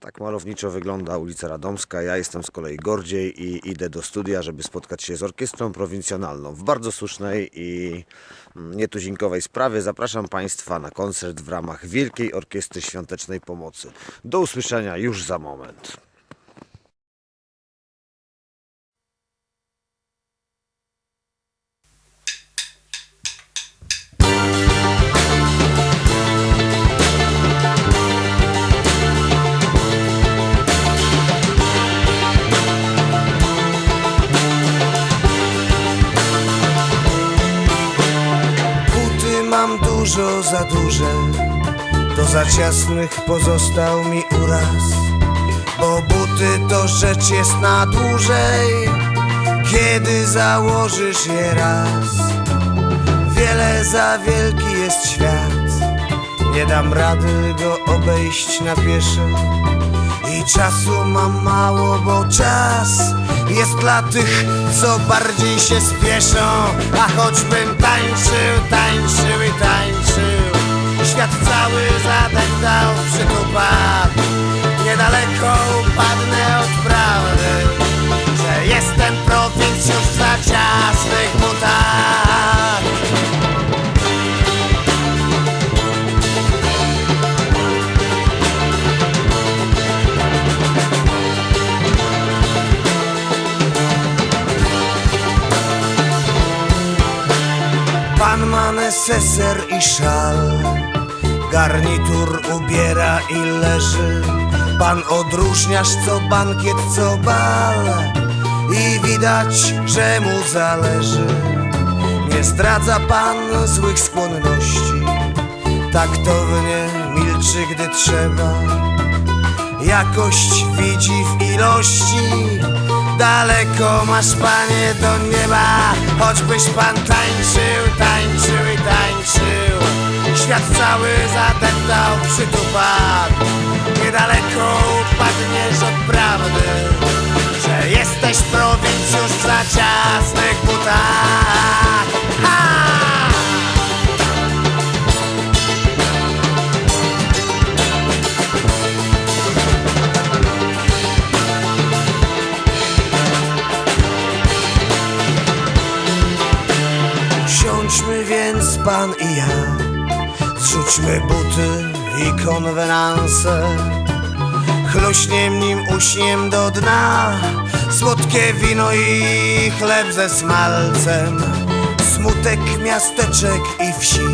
Tak malowniczo wygląda ulica Radomska. Ja jestem z kolei Gordziej i idę do studia, żeby spotkać się z orkiestrą prowincjonalną w bardzo słusznej i nietuzinkowej sprawie. Zapraszam Państwa na koncert w ramach Wielkiej Orkiestry Świątecznej Pomocy. Do usłyszenia już za moment. Za duże Do za ciasnych pozostał mi uraz. Bo buty to rzecz jest na dłużej Kiedy założysz je raz. Wiele za wielki jest świat Nie dam rady go obejść na pieszo. I czasu mam mało, bo czas jest dla tych, co bardziej się spieszą. A choćbym tańczył, tańczył i tańczył Świat cały zadeptał w przytupach Niedaleko upadnę od prawdy Że jestem prowincjusz w za butach. Pan ma neseser i szal Garnitur ubiera i leży. Pan odróżniasz co bankiet, co bal. I widać, że mu zależy. Nie zdradza pan złych skłonności. Taktownie milczy, gdy trzeba. Jakość widzi w ilości. Daleko masz panie do nieba. Choćbyś pan tańczył, tańczył i tańczył Świat cały zadeptał przytupak Niedaleko upadniesz od prawdy Że jesteś prowincjusz za ciasnych butach ha! Zrzućmy buty i konwenanse. Chluśniem nim uśniem do dna. Słodkie wino i chleb ze smalcem. Smutek miasteczek i wsi.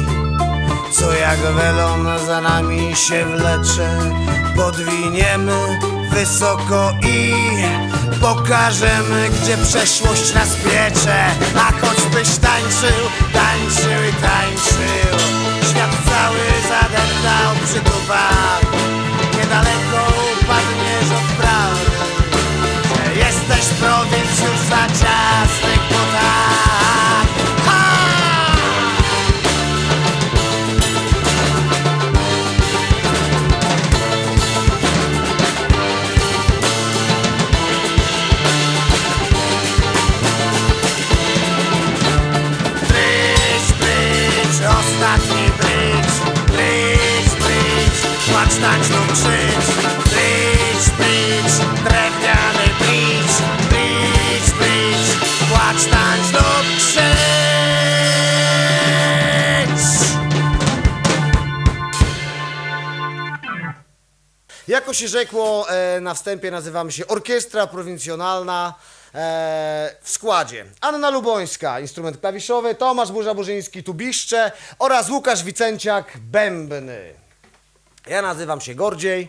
Co jak welon za nami się wlecze. Podwiniemy wysoko i Pokażemy, gdzie przeszłość nas piecze. A choćbyś tańczył, tańczył i tańczył cały zadeptał przy tubach Niedaleko upadniesz od prawdy Że jesteś prowincjusz za ciasnych Jako się rzekło e, na wstępie, nazywamy się Orkiestra Prowincjonalna e, w składzie. Anna Lubońska, instrument klawiszowy, Tomasz Burza-Burzyński, tubiszcze oraz Łukasz Wicenciak, bębny. Ja nazywam się Gordziej.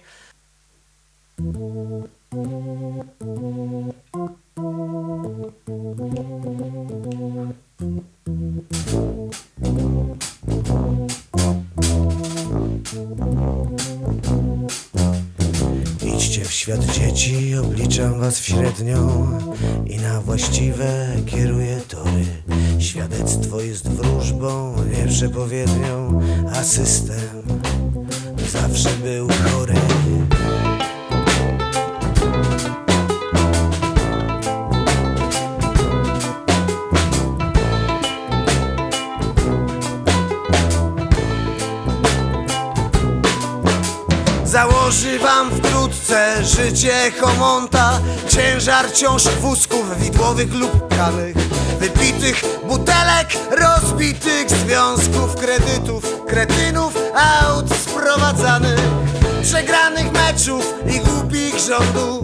Świat dzieci, obliczam was w średnią I na właściwe kieruję tory. Świadectwo jest wróżbą, nie przepowiednią A system zawsze był chory Zało Złoży wam wkrótce życie homonta. Ciężar ciąż wózków widłowych lub pchanych Wypitych butelek, rozbitych związków Kredytów, kretynów, aut sprowadzanych. Przegranych meczów i głupich rządów.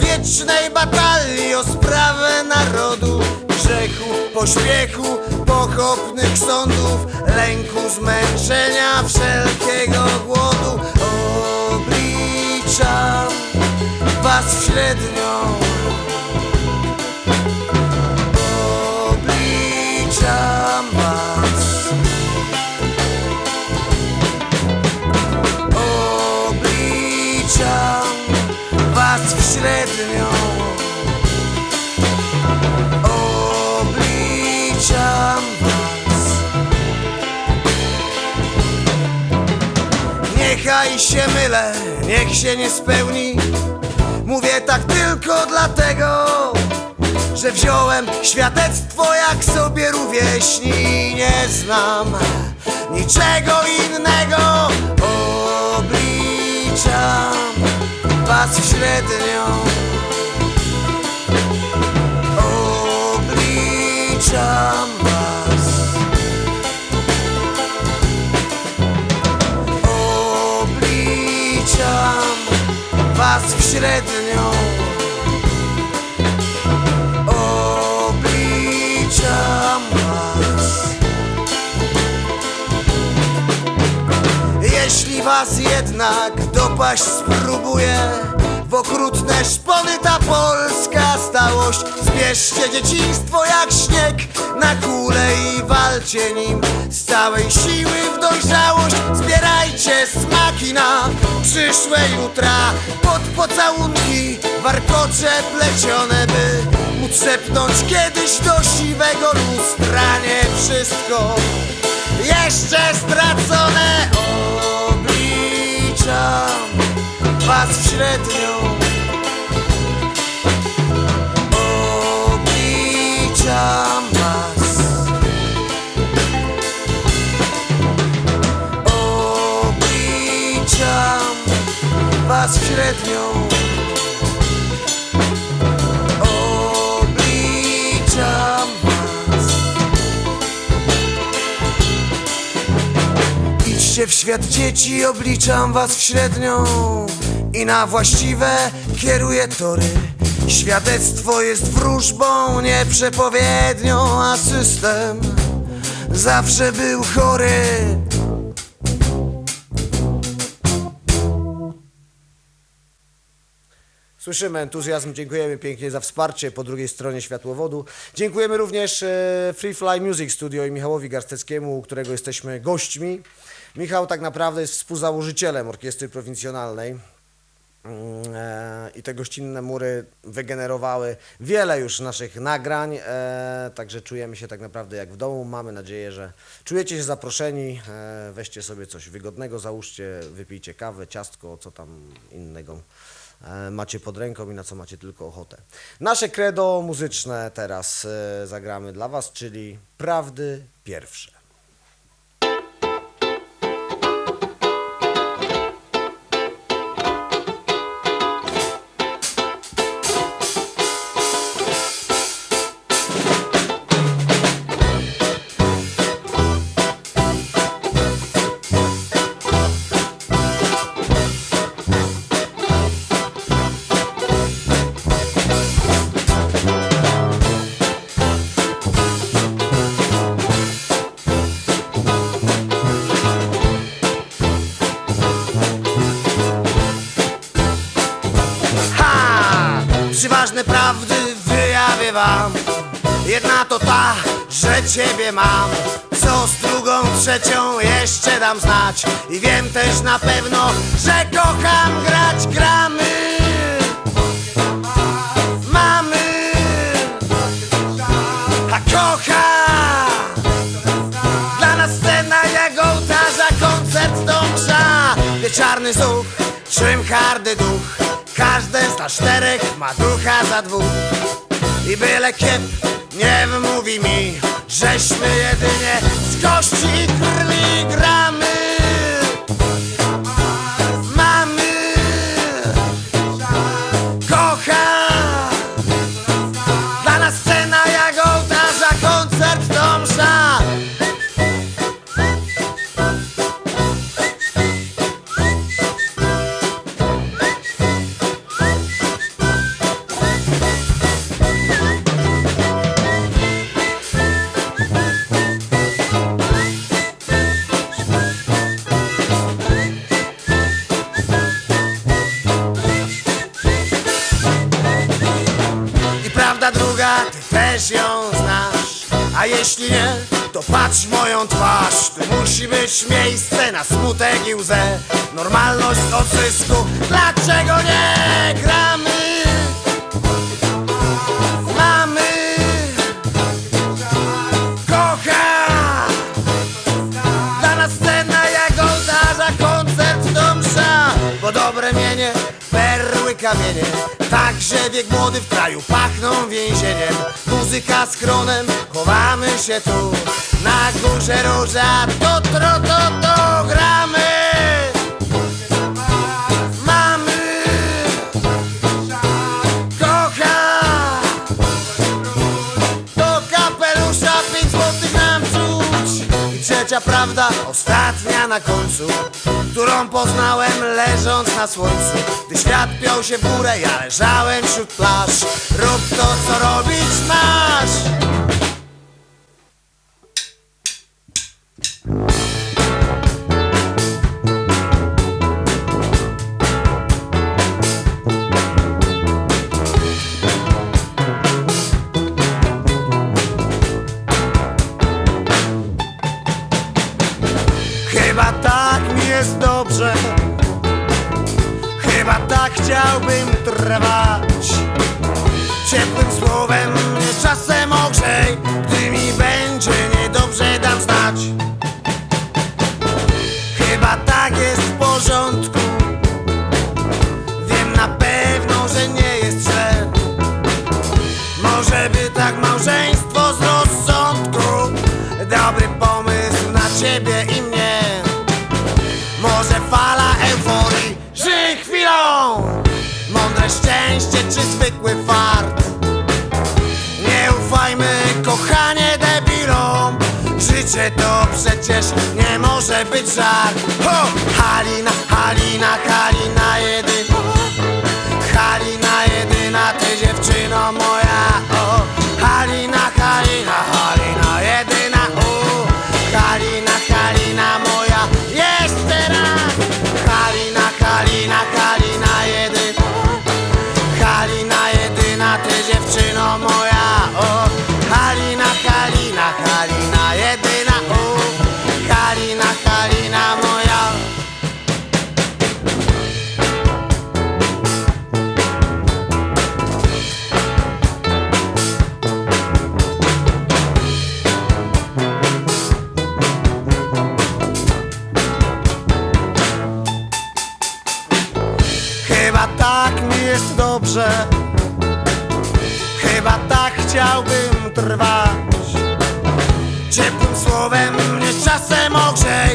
Wiecznej batalii o sprawę narodu. Grzechu, pośpiechu, pochopnych sądów. Lęku, zmęczenia, wszelkiego głodu Obliczam was w średnią Obliczam was. Obliczam was w średnią Obliczam Niechaj się mylę, niech się nie spełni. Mówię tak tylko dlatego że wziąłem świadectwo jak sobie rówieśni Nie znam niczego innego. Obliczam was średnią jednak dopaść spróbuje W okrutne szpony ta polska stałość. Zbierzcie dzieciństwo jak śnieg. Na kule i walcie nim. Z całej siły w dojrzałość. Zbierajcie smaki na przyszłe jutra. Pod pocałunki warkocze plecione by Móc szepnąć kiedyś do siwego lustra. Nie wszystko jeszcze stracone Obliczam was w średnią. Obliczam was. Obliczam was w średnią W świat dzieci, obliczam was w średnią I na właściwe kieruję tory Świadectwo jest wróżbą, nie przepowiednią A system zawsze był chory Słyszymy entuzjazm, dziękujemy pięknie za wsparcie po drugiej stronie światłowodu. Dziękujemy również e, Free Fly Music Studio i Michałowi Garsteckiemu, którego jesteśmy gośćmi. Michał tak naprawdę jest współzałożycielem Orkiestry Prowincjonalnej. Mm, e, I te gościnne mury wygenerowały wiele już naszych nagrań, e, także czujemy się tak naprawdę jak w domu. Mamy nadzieję, że czujecie się zaproszeni. E, weźcie sobie coś wygodnego, załóżcie, wypijcie kawę, ciastko, co tam innego macie pod ręką i na co macie tylko ochotę. Nasze credo muzyczne teraz zagramy dla Was, czyli prawdy pierwsze. Przyważne prawdy wyjawię wam. Jedna to ta, że ciebie mam. Co z drugą, trzecią jeszcze dam znać. I wiem też na pewno, że kocham grać gramy. Mamy. A kocha Dla nas scena jak ołtarza koncert to msza Wieczarny zuch, czym hardy duch Każde z nas czterech ma ducha za dwóch. I byle kiep nie wmówi mi Żeśmy jedynie z kości i krwi gramy patrz moją twarz Tu musi być miejsce na smutek i łzę. Normalność odzysku, dlaczego nie gramy? Mamy. Kocha. Dla nas scena jak ołtarza Koncert to msza. Bo dobre mienie, perły kamienie Wiek młody w kraju pachną więzieniem. Muzyka z kronem, chowamy się tu. Na górze róża, to tro, to, to prawda, ostatnia na końcu Którą poznałem leżąc na słońcu. Gdy świat piął się w górę, ja leżałem wśród plaż. Rób to, co robić masz debilom Życie to przecież nie może być żart Ho! Halina, Halina, Halina jedyna trwać. Ciepłym słowem mnie czasem ogrzej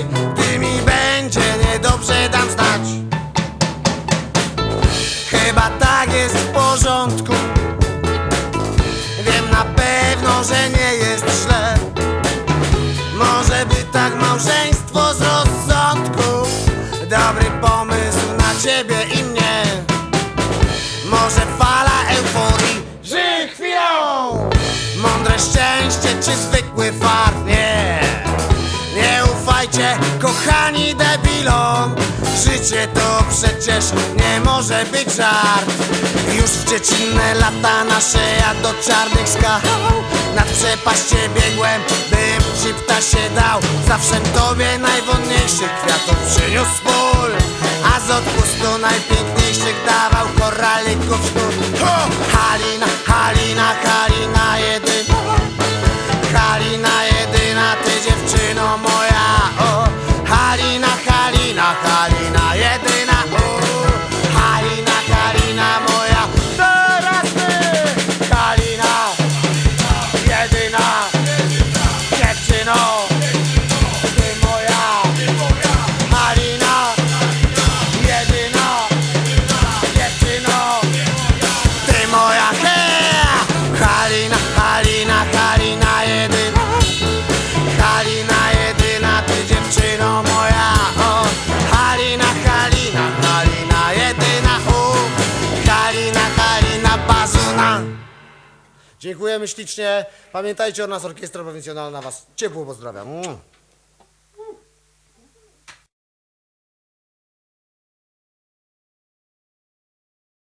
szczęście czy zwykły fart? Nie. Nie ufajcie kochani debilom. Życie to przecież nie może być żart. Już w dziecinne lata nasze ja do czarnych skał. Nad przepaście biegłem, bym ci ptasie dał. Zawsze tobie najwonniejszych kwiatów przyniósł ból. A z odpustu najpiękniejszych dawał koralików sznur Halina, Dziękujemy ślicznie. Pamiętajcie o nas, Orkiestra Prowincjonalna Was ciepło pozdrawiam. Mm.